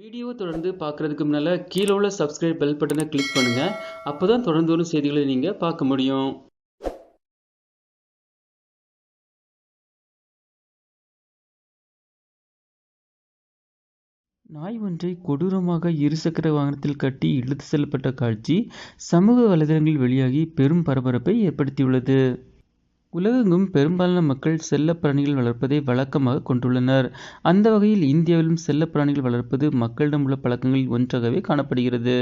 Video தொடர்ந்து பார்க்குறதுக்கு முன்னால் கீழே உள்ள சப்ஸ்கிரைப் பெல் பட்டனை கிளிக் பண்ணுங்கள் அப்போ தான் தொடர்ந்து வரும் செய்திகளை நீங்கள் பார்க்க முடியும். நாய் ஒன்றை கொடூரமாக இருசக்கர வாகனத்தில் கட்டி இழுத்து செல்லப்பட்ட காட்சி சமூக வலைதளங்களில் வெளியாகி பெரும் பரபரப்பை ஏற்படுத்தியுள்ளது. உலகெங்கும் பெரும்பாலான மக்கள் செல்லப்பிராணிகள் வளர்ப்பதை வழக்கமாக கொண்டுள்ளனர். அந்த வகையில் இந்தியாவிலும் செல்லப்பிராணிகள் வளர்ப்பது மக்களிடம் உள்ள பழக்கங்களில் ஒன்றாகவே காணப்படுகிறது.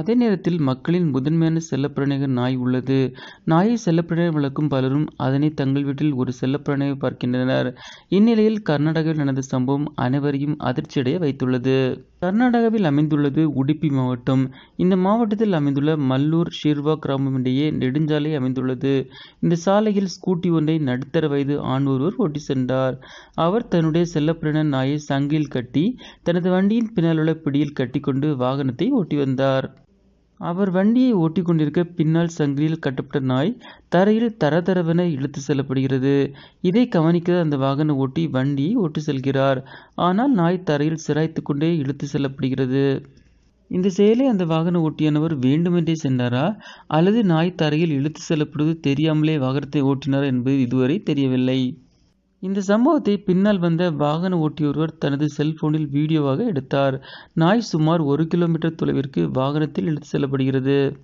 அதே நேரத்தில் மக்களின் முதன்மையான செல்லப்பிராணியாக நாய் உள்ளது. நாயை செல்லப்பிராணியாக வளர்க்கும் பலரும் அதனை தங்கள் வீட்டில் ஒரு செல்லப்பிராணியாக பார்க்கின்றனர். இந்நிலையில் கர்நாடகாவில் நடந்த சம்பவம் அனைவரையும் அதிர்ச்சியடைய வைத்துள்ளது. கர்நாடகாவில் அமைந்துள்ளது உடுப்பி மாவட்டம். இந்த மாவட்டத்தில் அமைந்துள்ள மல்லூர் ஷிர்வா கிராமம் இடையே நெடுஞ்சாலை அமைந்துள்ளது. இந்த சாலையில் ஸ்கூல் ஸ்கூட்டி ஒன்றை நடுத்தர வயது ஆண் ஒருவர் ஓட்டி சென்றார். அவர் தன்னுடைய செல்லப்பிரணன் நாயை சங்கில் கட்டி தனது வண்டியின் பின்னால் உள்ள பிடியில் கட்டிக்கொண்டு வாகனத்தை ஓட்டி வந்தார். அவர் வண்டியை ஓட்டிக் கொண்டிருக்க பின்னால் சங்கிலியில் கட்டப்பட்ட நாய் தரையில் தரதரவென இழுத்து செல்லப்படுகிறது. இதை கவனிக்காத அந்த வாகன ஓட்டி வண்டியை ஓட்டி செல்கிறார். ஆனால் நாய் தரையில் சிராய்த்து கொண்டே இழுத்து செல்லப்படுகிறது. இந்த செயலை அந்த வாகன ஓட்டியானவர் வேண்டுமென்றே சென்றாரா? அல்லது நாய் தரையில் இழுத்து செல்லப்படுவது தெரியாமலே வாகனத்தை ஓட்டினாரா என்பது இதுவரை தெரியவில்லை. இந்த சம்பவத்தை பின்னால் வந்த வாகன ஓட்டியொருவர் தனது செல்போனில் வீடியோவாக எடுத்தார். நாய் சுமார் ஒரு கிலோமீட்டர் தொலைவிற்கு வாகனத்தில் இழுத்து செல்லப்படுகிறது.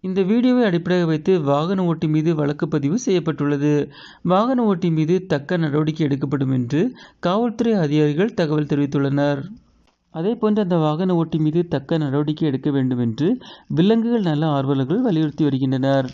இந்த வீடியோவை அடிப்படையாக வைத்து வாகன ஓட்டி மீது வழக்கு பதிவு செய்யப்பட்டுள்ளது. வாகன ஓட்டி மீது தக்க நடவடிக்கை எடுக்கப்படும் என்று காவல்துறை அதிகாரிகள் தகவல் தெரிவித்துள்ளனர். அதே போன்று அந்த வாகன ஓட்டி மீது தக்க நடவடிக்கை எடுக்க வேண்டும் என்று விலங்குகள் நல ஆர்வலர்கள் வலியுறுத்தி வருகின்றனர்.